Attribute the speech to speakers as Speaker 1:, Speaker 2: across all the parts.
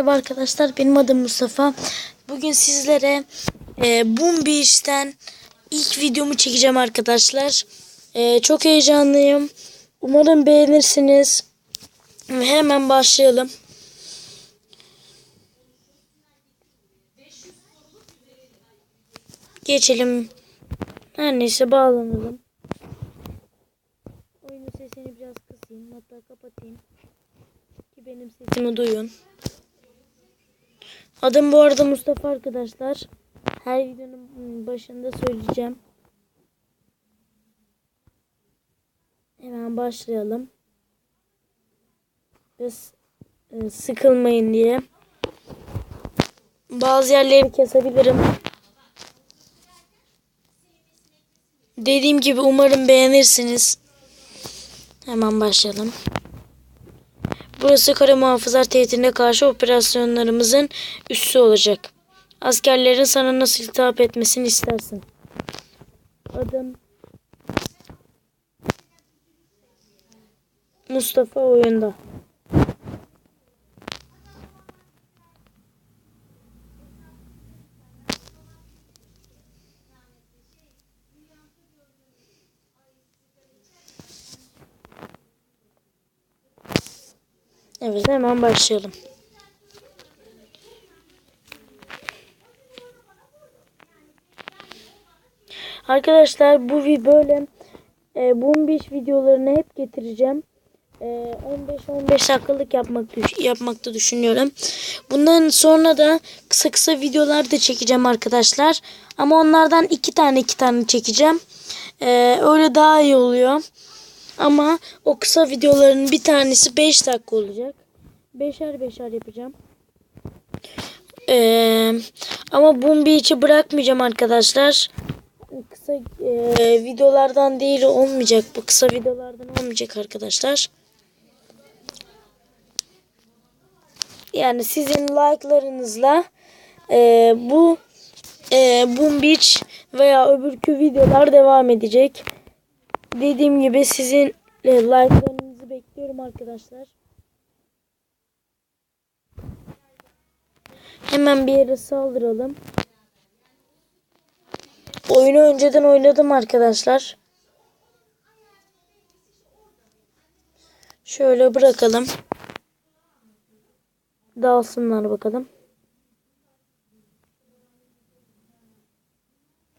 Speaker 1: Merhaba arkadaşlar benim adım Mustafa. Bugün sizlere e, Boom Beach'ten ilk videomu çekeceğim arkadaşlar. E, çok heyecanlıyım. Umarım beğenirsiniz. Hemen başlayalım. Geçelim. Her neyse bağlanalım. Oyunun sesini biraz kısayım. Hatta kapatayım. Ki benim sesimi duyun. Adım bu arada Mustafa arkadaşlar. Her videonun başında söyleyeceğim. Hemen başlayalım. Biz e, sıkılmayın diye. Bazı yerleri kesebilirim. Dediğim gibi umarım beğenirsiniz. Hemen başlayalım. Burası kara muhafızlar tehdidine karşı operasyonlarımızın üssü olacak. Askerlerin sana nasıl hitap etmesini istersin? Adım Mustafa oyunda. Evet hemen başlayalım. Arkadaşlar bu böyle e, Beach videolarını hep getireceğim. E, 15-15 dakikalık yapmak yapmakta düşünüyorum. Bundan sonra da kısa kısa videolar da çekeceğim arkadaşlar. Ama onlardan iki tane iki tane çekeceğim. E, öyle daha iyi oluyor. Ama o kısa videoların bir tanesi 5 dakika olacak. Beşer beşer yapacağım. Ee, ama Boom Beach'i bırakmayacağım arkadaşlar. Kısa e, videolardan değil olmayacak. Bu kısa videolardan olmayacak arkadaşlar. Yani sizin like'larınızla e, bu e, Boom Beach veya öbürkü videolar devam edecek. Dediğim gibi sizin e, like'larınızı bekliyorum arkadaşlar. Hemen bir yere saldıralım. Oyunu önceden oynadım arkadaşlar. Şöyle bırakalım. Dalsınlar bakalım.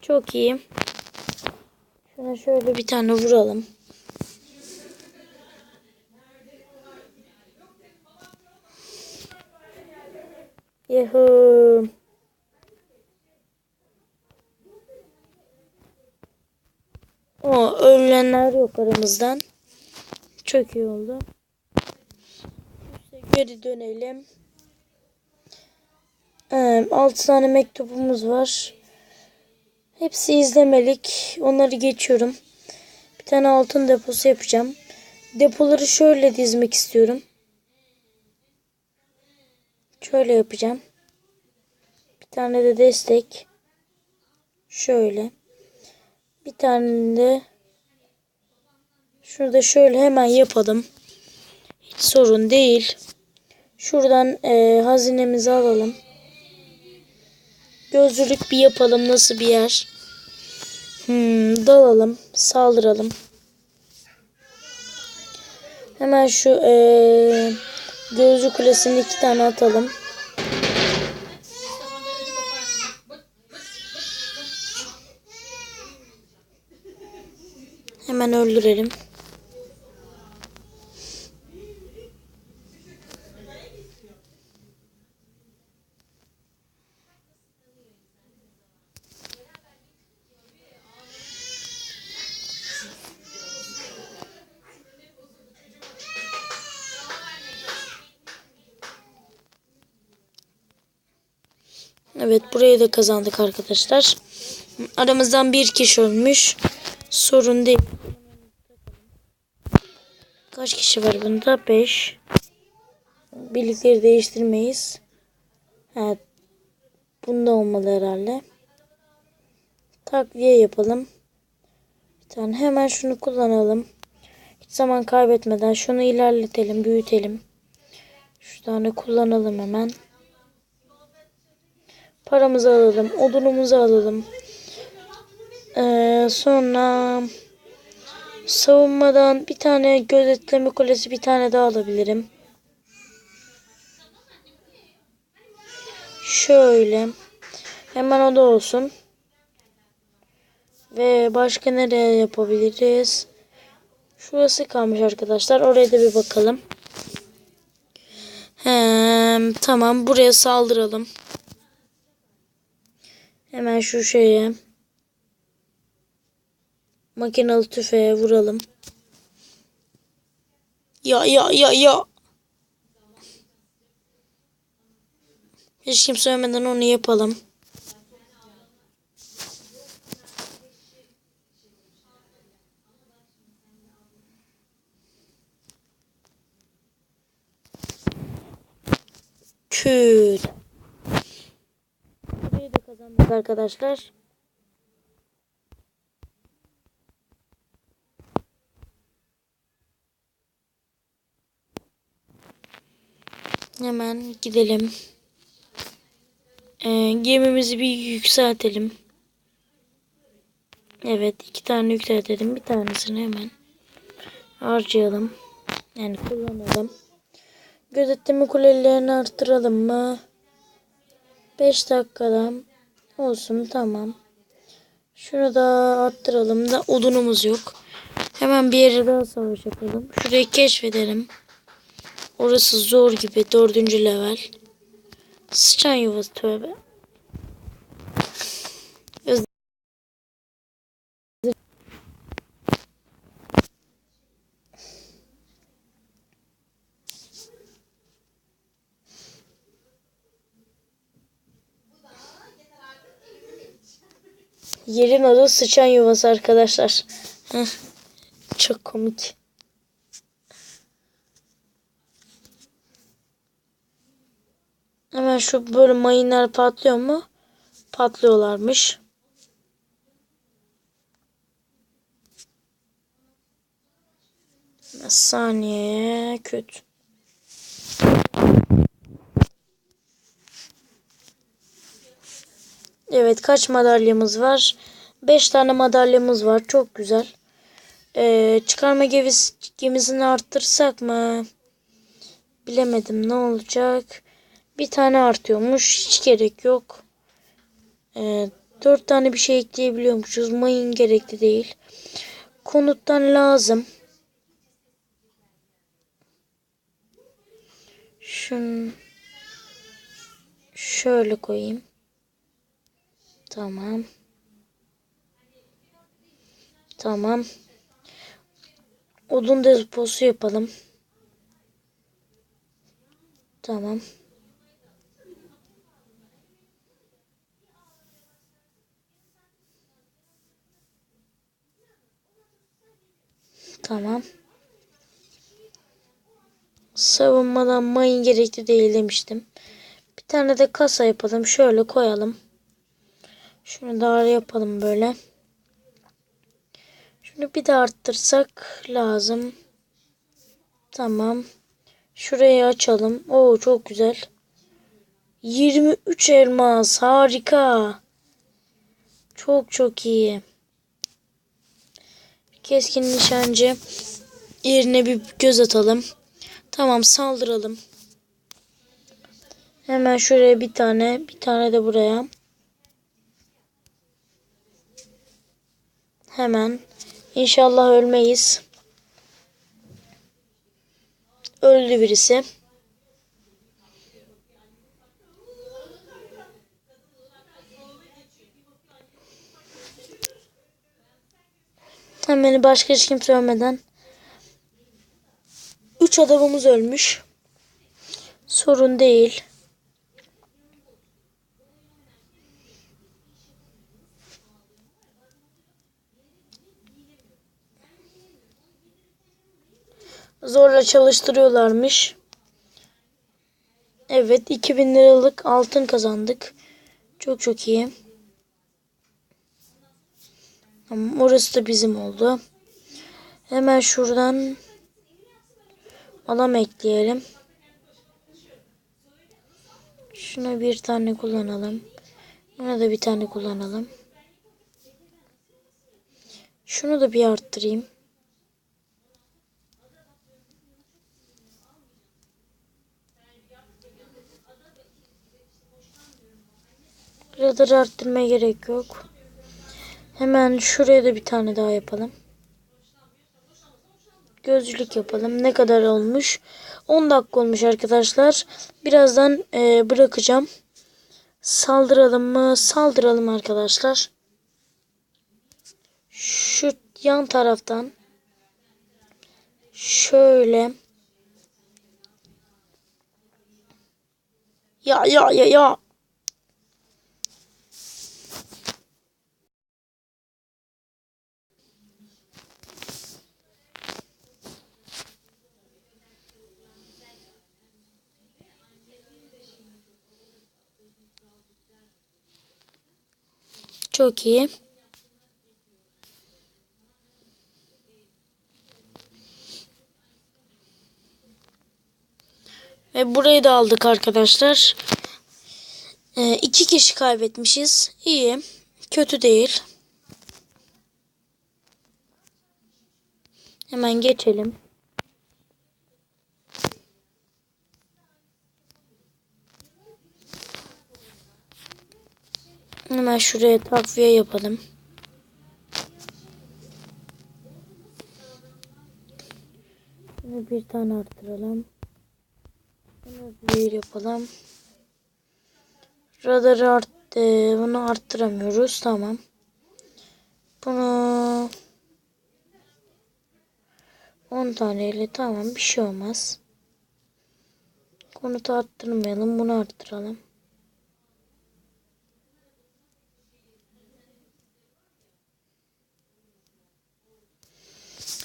Speaker 1: Çok iyi. Şuna şöyle bir tane vuralım. Yuhuu. O ölenler yok aramızdan. Çok iyi oldu. İşte geri dönelim. Ee, 6 tane mektubumuz var. Hepsi izlemelik. Onları geçiyorum. Bir tane altın deposu yapacağım. Depoları şöyle dizmek istiyorum. Şöyle yapacağım. Bir tane de destek. Şöyle. Bir tane de şurada şöyle hemen yapalım. Hiç sorun değil. Şuradan e, hazinemizi alalım. Gözlülük bir yapalım. Nasıl bir yer? Hmm, dalalım. Saldıralım. Hemen şu e, gözlü kulesini iki tane atalım. Hemen öldürelim. Evet burayı da kazandık arkadaşlar. Aramızdan bir kişi ölmüş. Sorun değil. Kaç kişi var bunda? 5. Birlikleri değiştirmeyiz. Evet. Bunda olmalı herhalde. Takviye yapalım. Bir tane hemen şunu kullanalım. Hiç zaman kaybetmeden şunu ilerletelim, büyütelim. Şu tane kullanalım hemen. Paramızı alalım. Odunumuzu alalım. Ee, sonra savunmadan bir tane gözetleme kulesi bir tane daha alabilirim. Şöyle. Hemen o da olsun. Ve başka nereye yapabiliriz? Şurası kalmış arkadaşlar. Oraya da bir bakalım. He, tamam buraya saldıralım. Hemen şu şeye. Makinalı tüfeğe vuralım. Ya ya ya ya. Hiç kimse ölmeden onu yapalım. Küt. Kazandık arkadaşlar. Hemen gidelim. Ee, gemimizi bir yükseltelim. Evet iki tane yükseltelim. Bir tanesini hemen harcayalım. Yani kullanalım. Gözetleme kulelerini arttıralım mı? 5 dakikada olsun tamam. Şunu da arttıralım da odunumuz yok. Hemen bir yere daha savaş yapalım. Şurayı keşfedelim. Orası zor gibi. Dördüncü level. Sıçan yuvası tövbe. Yerin adı sıçan yuvası arkadaşlar. Heh. Çok komik. Hemen şu böyle mayınlar patlıyor mu? Patlıyorlarmış. Saniye kötü. Evet kaç madalyamız var? 5 tane madalyamız var. Çok güzel. Ee, çıkarma gemisi, gemisini arttırsak mı? Bilemedim ne olacak. Bir tane artıyormuş. Hiç gerek yok. Ee, 4 tane bir şey ekleyebiliyormuşuz. Mayın gerekli değil. Konuttan lazım. Şunu şöyle koyayım. Tamam. Tamam. Odun deposu yapalım. Tamam. Tamam. Savunmadan mayın gerekli değil demiştim. Bir tane de kasa yapalım. Şöyle koyalım. Şunu da yapalım böyle. Şunu bir de arttırsak lazım. Tamam. Şurayı açalım. Oo çok güzel. 23 elmas. Harika. Çok çok iyi. Keskin nişancı yerine bir göz atalım. Tamam saldıralım. Hemen şuraya bir tane, bir tane de buraya. Hemen. İnşallah ölmeyiz. Öldü birisi. Hemen başka hiç kimse ölmeden. Üç adamımız ölmüş. Sorun değil. Zorla çalıştırıyorlarmış. Evet 2000 liralık altın kazandık. Çok çok iyi. Tamam, orası da bizim oldu. Hemen şuradan adam ekleyelim. Şuna bir tane kullanalım. Buna da bir tane kullanalım. Şunu da bir arttırayım. Radar arttırmaya gerek yok. Hemen şuraya da bir tane daha yapalım. Gözlük yapalım. Ne kadar olmuş? 10 dakika olmuş arkadaşlar. Birazdan e, bırakacağım. Saldıralım mı? Saldıralım arkadaşlar. Şu yan taraftan şöyle ya ya ya ya Çok iyi. Ve burayı da aldık arkadaşlar. Ee, iki kişi kaybetmişiz. İyi. Kötü değil. Hemen geçelim. Hemen şuraya takviye yapalım. Bunu bir tane arttıralım. Bunu bir yapalım. Radarı art, bunu arttıramıyoruz. Tamam. Bunu 10 taneyle tamam bir şey olmaz. Konutu arttırmayalım. Bunu arttıralım.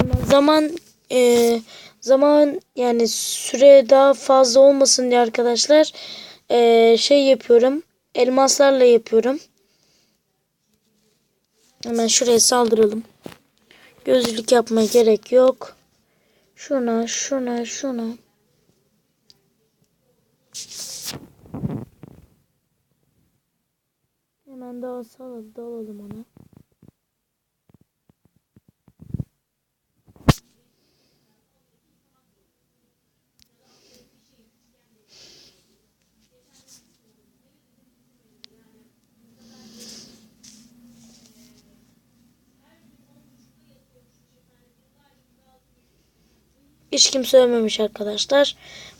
Speaker 1: Ama zaman e, zaman yani süre daha fazla olmasın diye arkadaşlar e, şey yapıyorum. Elmaslarla yapıyorum. Hemen şuraya saldıralım. Gözlük yapmaya gerek yok. Şuna, şuna, şuna. Hemen daha sal dalalım ona. Hiç kimse ölmemiş arkadaşlar.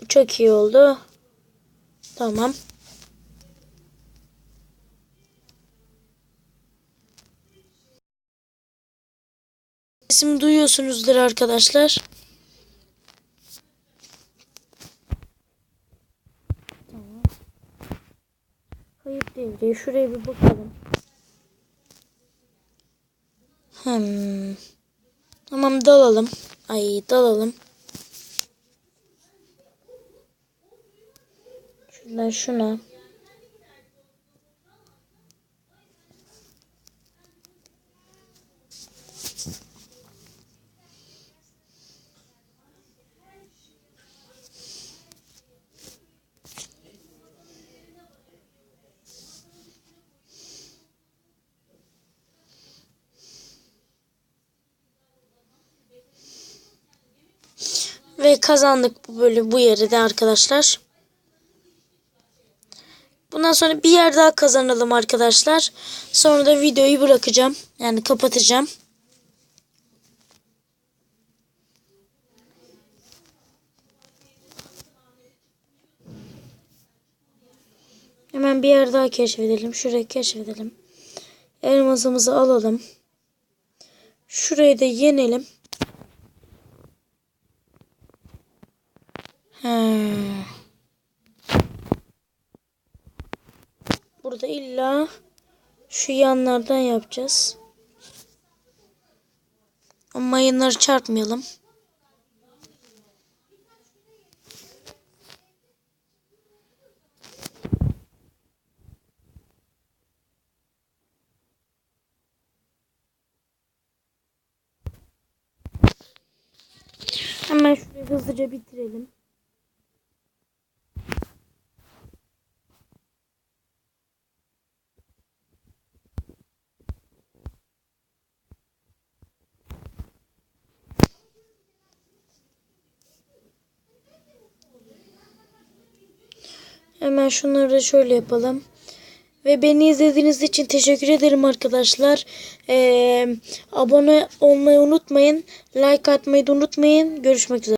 Speaker 1: Bu çok iyi oldu. Tamam. Sesimi duyuyorsunuzdur arkadaşlar. Tamam. Kayıp devreye şuraya bir bakalım. Hmm. Tamam dalalım. Ay dalalım. Şuradan şuna. Ve kazandık bu bölüm bu yeri de arkadaşlar. Bundan sonra bir yer daha kazanalım arkadaşlar. Sonra da videoyu bırakacağım. Yani kapatacağım. Hemen bir yer daha keşfedelim. Şurayı keşfedelim. Elmasımızı alalım. Şurayı da yenelim. He. Burada illa şu yanlardan yapacağız. Ama mayınları çarpmayalım. Hemen şurayı hızlıca bitirelim. Hemen şunları da şöyle yapalım. Ve beni izlediğiniz için teşekkür ederim arkadaşlar. Ee, abone olmayı unutmayın. Like atmayı da unutmayın. Görüşmek üzere.